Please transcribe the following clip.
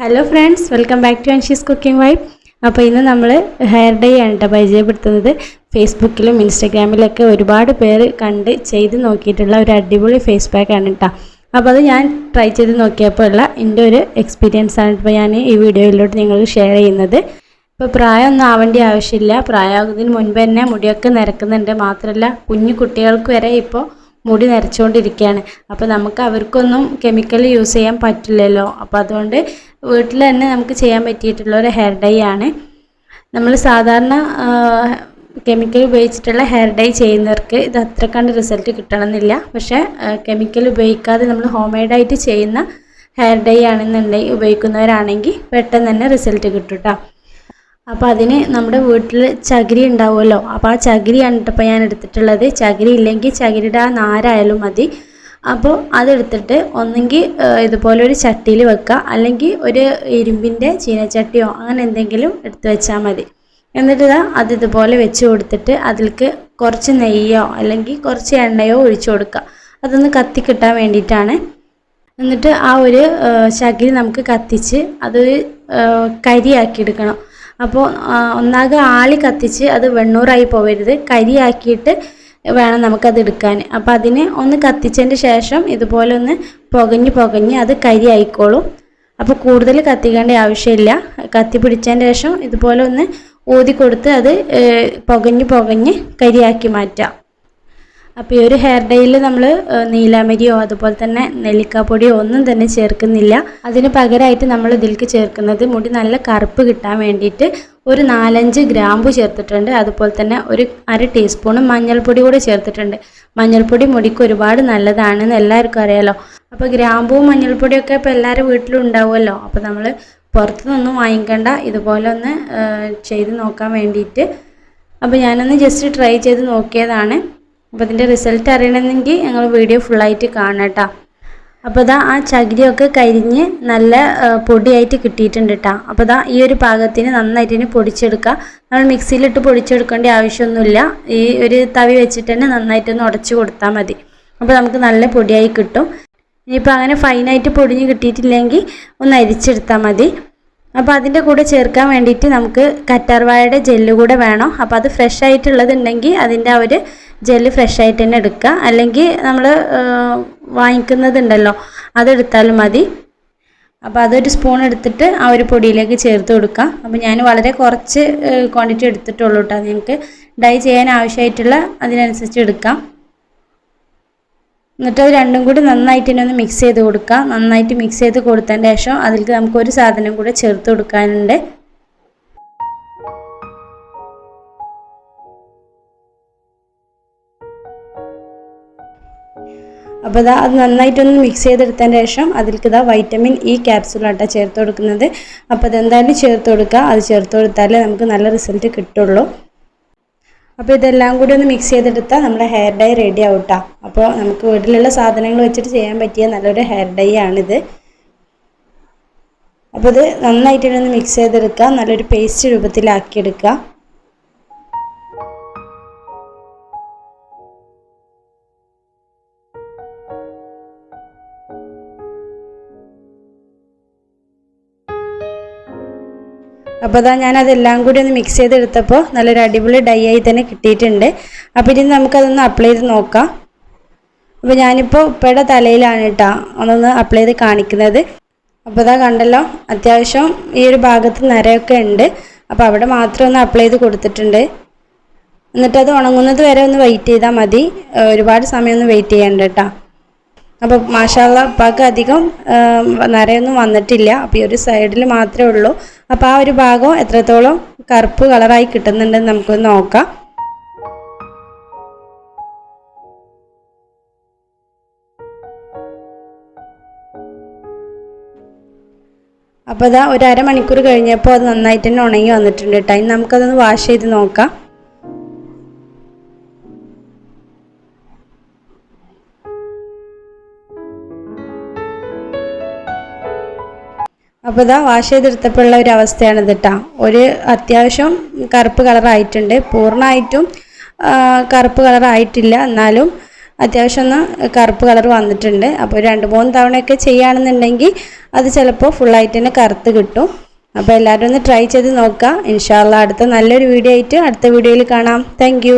Hello friends welcome back to Anshi's cooking vibe അപ്പോൾ ഇന്ന് നമ്മൾ ഹെയർ ഡേ ആണ് കേട്ടോ പരിചയപ്പെടുത്തുന്നത്. ഫേസ്ബുക്കിലും ഇൻസ്റ്റഗ്രാമിലൊക്കെ ഒരുപാട് പേര് കണ്ട് ചെയ്ത് നോക്കിയിട്ടുള്ള ഒരു അടിപൊളി ഫേസ് പാക്ക് ആണ് കേട്ടോ അപ്പോൾ അത് ഞാൻ ട്രൈ ചെയ്ത് നോക്കിയപ്പോൾ ഉള്ള എന്റെ ഒരു എക്സ്പീരിയൻസ് ആണ് ഇപ്പോൾ ഞാൻ ഈ വീഡിയോയിലോട്ട് നിങ്ങൾക്ക് ഷെയർ ചെയ്യുന്നത്. ഇപ്പോൾ പ്രായമൊന്നും ആവേണ്ട ആവശ്യമില്ല. പ്രായമാകുന്നതിന് മുൻപ് തന്നെ മുടിയൊക്കെ നിരക്കുന്നുണ്ട്. മാത്രമല്ല കുഞ്ഞു കുട്ടികൾക്ക് വരെ ഇപ്പോൾ മുടി നരച്ചുകൊണ്ടിരിക്കുകയാണ്. അപ്പോൾ നമുക്ക് അവർക്കൊന്നും കെമിക്കൽ യൂസ് ചെയ്യാൻ പറ്റില്ലല്ലോ. അപ്പോൾ അതുകൊണ്ട് വീട്ടിൽ തന്നെ നമുക്ക് ചെയ്യാൻ പറ്റിയിട്ടുള്ള ഒരു ഹെയർ ഡൈ ആണ്. നമ്മൾ സാധാരണ കെമിക്കൽ ഉപയോഗിച്ചിട്ടുള്ള ഹെയർ ഡൈ ചെയ്യുന്നവർക്ക് ഇത് അത്ര കണ്ട് റിസൾട്ട് കിട്ടണമെന്നില്ല. പക്ഷേ കെമിക്കൽ ഉപയോഗിക്കാതെ നമ്മൾ ഹോം മെയ്ഡായിട്ട് ചെയ്യുന്ന ഹെയർ ഡൈ ആണെന്നുണ്ടെങ്കിൽ ഉപയോഗിക്കുന്നവരാണെങ്കിൽ പെട്ടെന്ന് തന്നെ റിസൾട്ട് കിട്ടും കേട്ടോ അപ്പോൾ അതിന് നമ്മുടെ വീട്ടിൽ ചകിരി ഉണ്ടാവുമല്ലോ. അപ്പോൾ ആ ചകിരിയാണ് ഇപ്പോൾ ഞാൻ എടുത്തിട്ടുള്ളത് ചകിരി ഇല്ലെങ്കിൽ ചകിരിയുടെ ആ നാരായാലും മതി. അപ്പോൾ അതെടുത്തിട്ട് ഒന്നെങ്കിൽ ഇതുപോലെ ഒരു ചട്ടിയിൽ വെക്കുക. അല്ലെങ്കിൽ ഒരു ഇരുമ്പിന്റെ ചീനച്ചട്ടിയോ അങ്ങനെ എന്തെങ്കിലും എടുത്ത് വെച്ചാൽ മതി. എന്നിട്ട് അത് ഇതുപോലെ വെച്ച് കൊടുത്തിട്ട് അതിലേക്ക് കുറച്ച് നെയ്യോ അല്ലെങ്കിൽ കുറച്ച് എണ്ണയോ ഒഴിച്ചു കൊടുക്കുക. അതൊന്ന് കത്തി കിട്ടാൻ വേണ്ടിയിട്ടാണ്. എന്നിട്ട് ആ ഒരു ചകിരി നമുക്ക് കത്തിച്ച് അത് കരിയാക്കി എടുക്കണം. അപ്പോൾ ഒന്നാകെ ആളി കത്തിച്ച് അത് വെണ്ണൂറായി പോവരുത്. കരിയാക്കിയിട്ട് വേണം നമുക്കത് എടുക്കാൻ. അപ്പോൾ അതിന് ഒന്ന് കത്തിച്ചതിന്റെ ശേഷം ഇതുപോലെ ഒന്ന് പുകഞ്ഞ് പുകഞ്ഞ് അത് കരി ആയിക്കോളും അപ്പോൾ കൂടുതൽ കത്തിക്കേണ്ട ആവശ്യമില്ല. കത്തി പിടിച്ചതിന്റെ ശേഷം ഇതുപോലെ ഒന്ന് ഊതി കൊടുത്ത് അത് പുകഞ്ഞ് പുകഞ്ഞ് കരിയാക്കി മാറ്റാം. അപ്പോൾ ഈ ഒരു ഹെയർ ഡേയിൽ നമ്മൾ നീലാമരിയോ അതുപോലെ തന്നെ നെല്ലിക്കാപ്പൊടിയോ ഒന്നും തന്നെ ചേർക്കുന്നില്ല. അതിന് പകരമായിട്ട് നമ്മൾ ഇതിലേക്ക് ചേർക്കുന്നത് മുടി നല്ല കറുപ്പ് കിട്ടാൻ വേണ്ടിയിട്ട് ഒരു നാലഞ്ച് ഗ്രാമ്പു ചേർത്തിട്ടുണ്ട്. അതുപോലെ തന്നെ ഒരു അര ടീസ്പൂണും മഞ്ഞൾപ്പൊടി കൂടെ ചേർത്തിട്ടുണ്ട്. മഞ്ഞൾപ്പൊടി മുടിക്ക് ഒരുപാട് നല്ലതാണെന്ന് എല്ലാവർക്കും അറിയാലോ. അപ്പോൾ ഗ്രാമ്പുവും മഞ്ഞൾപ്പൊടിയൊക്കെ ഇപ്പോൾ എല്ലാവരും വീട്ടിലും ഉണ്ടാവുമല്ലോ. അപ്പോൾ നമ്മൾ പുറത്തുനിന്നൊന്നും വാങ്ങിക്കേണ്ട. ഇതുപോലെ ഒന്ന് ചെയ്ത് നോക്കാൻ വേണ്ടിയിട്ട്. അപ്പോൾ ഞാനൊന്ന് ജസ്റ്റ് ട്രൈ ചെയ്ത് നോക്കിയതാണ്. അപ്പോൾ ഇതിന്റെ റിസൾട്ട് അറിയണമെങ്കിൽ ഞങ്ങൾ വീഡിയോ ഫുള്ളായിട്ട് കാണാം കേട്ടോ. അപ്പോൾ ഇതാ ആ ചകിരിയൊക്കെ കരിഞ്ഞ് നല്ല പൊടിയായിട്ട് കിട്ടിയിട്ടുണ്ട് കേട്ടോ അപ്പോൾ ഇതാ ഈ ഒരു പാകത്തിന് നന്നായിട്ട് ഇനി പൊടിച്ചെടുക്കുക നമ്മൾ മിക്സിയിലിട്ട് പൊടിച്ചെടുക്കേണ്ട ആവശ്യമൊന്നുമില്ല. ഈ ഒരു തവി വെച്ചിട്ട് തന്നെ നന്നായിട്ടൊന്ന് ഉടച്ചു കൊടുത്താൽ മതി. അപ്പോൾ നമുക്ക് നല്ല പൊടിയായി കിട്ടും. ഇനിയിപ്പോൾ അങ്ങനെ ഫൈനായിട്ട് പൊടിഞ്ഞ് കിട്ടിയിട്ടില്ലെങ്കിൽ ഒന്ന് അരിച്ചെടുത്താൽ മതി. അപ്പോൾ അതിന്റെ കൂടെ ചേർക്കാൻ വേണ്ടിയിട്ട് നമുക്ക് കറ്റാർവാഴയുടെ ജെല്ല് കൂടെ വേണം. അപ്പോൾ അത് ഫ്രഷ് ആയിട്ടുള്ളതുണ്ടെങ്കിൽ അതിന്റെ ആ ഒരു ജെല്ല് ഫ്രഷ് ആയിട്ട് തന്നെ എടുക്കുക. അല്ലെങ്കിൽ നമ്മൾ വാങ്ങിക്കുന്നതുണ്ടല്ലോ അതെടുത്താലും മതി. അപ്പോൾ അതൊരു സ്പൂൺ എടുത്തിട്ട് ആ ഒരു പൊടിയിലേക്ക് ചേർത്ത് കൊടുക്കുക. അപ്പോൾ ഞാൻ വളരെ കുറച്ച് ക്വാണ്ടിറ്റി എടുത്തിട്ടുള്ളൂ കേട്ടോ. നിങ്ങൾക്ക് ഡൈ ചെയ്യാൻ ആവശ്യമായിട്ടുള്ള അതിനനുസരിച്ച് എടുക്കാം. എന്നിട്ട് അത് രണ്ടും കൂടി നന്നായിട്ട് തന്നെ ഒന്ന് മിക്സ് ചെയ്ത് കൊടുക്കുക. നന്നായിട്ട് മിക്സ് ചെയ്ത് കൊടുത്തതിന് ശേഷം അതിലേക്ക് നമുക്ക് ഒരു സാധനം കൂടെ ചേർത്ത് കൊടുക്കാനുണ്ട്. അപ്പോൾ ഇതാ അത് നന്നായിട്ടൊന്ന് മിക്സ് ചെയ്തെടുത്തതിന് ശേഷം അതിലേക്ക് ഇതാ വൈറ്റമിൻ ഇ ക്യാപ്സുലാട്ടോ ചേർത്ത് കൊടുക്കുന്നത്. അപ്പോൾ അതെന്തായാലും ചേർത്ത് കൊടുക്കുക അത് ചേർത്ത് കൊടുത്താലേ നമുക്ക് നല്ല റിസൾട്ട് കിട്ടുള്ളൂ. അപ്പോൾ ഇതെല്ലാം കൂടി ഒന്ന് മിക്സ് ചെയ്തെടുത്താൽ നമ്മുടെ ഹെയർ ഡൈ റെഡി ആവട്ടാ. അപ്പോൾ നമുക്ക് വീട്ടിലുള്ള സാധനങ്ങൾ വെച്ചിട്ട് ചെയ്യാൻ പറ്റിയ നല്ലൊരു ഹെയർ ഡൈ ആണിത്. അപ്പോൾ ഇത് നന്നായിട്ട് ഒന്ന് മിക്സ് ചെയ്തെടുക്കുക നല്ലൊരു പേസ്റ്റ് രൂപത്തിലാക്കിയെടുക്കുക അപ്പോൾ അതാ ഞാൻ അതെല്ലാം കൂടി ഒന്ന് മിക്സ് ചെയ്തെടുത്തപ്പോൾ നല്ലൊരു അടിപൊളി ഡൈ ആയി തന്നെ കിട്ടിയിട്ടുണ്ട്. അപ്പോൾ ഇനി നമുക്കതൊന്ന് അപ്ലൈ ചെയ്ത് നോക്കാം. അപ്പോൾ ഞാനിപ്പോൾ ഉപ്പയുടെ തലയിലാണ് കേട്ടോ ഒന്നൊന്ന് അപ്ലൈ ചെയ്ത് കാണിക്കുന്നത്. അപ്പോൾ ഇതാ കണ്ടല്ലോ അത്യാവശ്യം ഈ ഒരു ഭാഗത്ത് നിറയൊക്കെ ഉണ്ട്. അപ്പോൾ അവിടെ മാത്രം ഒന്ന് അപ്ലൈ ചെയ്ത് കൊടുത്തിട്ടുണ്ട്. എന്നിട്ടത് അത് ഉണങ്ങുന്നത് വരെ ഒന്ന് വെയിറ്റ് ചെയ്താൽ മതി. ഒരുപാട് സമയമൊന്നും വെയിറ്റ് ചെയ്യണ്ട കേട്ടോ അപ്പോൾ മാഷാള്ള പക അധികം നിറയൊന്നും വന്നിട്ടില്ല. അപ്പോൾ ഈ ഒരു സൈഡിൽ മാത്രമേ ഉള്ളൂ. അപ്പോൾ ആ ഒരു ഭാഗം എത്രത്തോളം കറുപ്പ് കളറായി കിട്ടുന്നുണ്ടെന്ന് നമുക്ക് നോക്കാം. അപ്പോൾ അതാ ഒരു അരമണിക്കൂർ കഴിഞ്ഞപ്പോൾ അത് നന്നായിട്ട് തന്നെ ഉണങ്ങി വന്നിട്ടുണ്ട് കേട്ടോ ഇനി നമുക്കതൊന്ന് വാഷ് ചെയ്ത് നോക്കാം. അപ്പോൾ ഇതാ വാഷ് ചെയ്തെടുത്തപ്പോഴുള്ള ഒരു അവസ്ഥയാണ് ഇതിട്ടാ ഒരു അത്യാവശ്യം കറുപ്പ് കളറായിട്ടുണ്ട്. പൂർണമായിട്ടും കറുപ്പ് കളറായിട്ടില്ല. എന്നാലും അത്യാവശ്യം ഒന്ന് കറുപ്പ് കളർ വന്നിട്ടുണ്ട്. അപ്പോൾ രണ്ട് മൂന്ന് തവണയൊക്കെ ചെയ്യുകയാണെന്നുണ്ടെങ്കിൽ അത് ചിലപ്പോൾ ഫുള്ളായിട്ട് തന്നെ കറുത്ത് കിട്ടും. അപ്പോൾ എല്ലാവരും ഒന്ന് ട്രൈ ചെയ്ത് നോക്കുക. ഇൻഷാല്ല അടുത്ത നല്ലൊരു വീഡിയോ ആയിട്ട് അടുത്ത വീഡിയോയിൽ കാണാം. താങ്ക്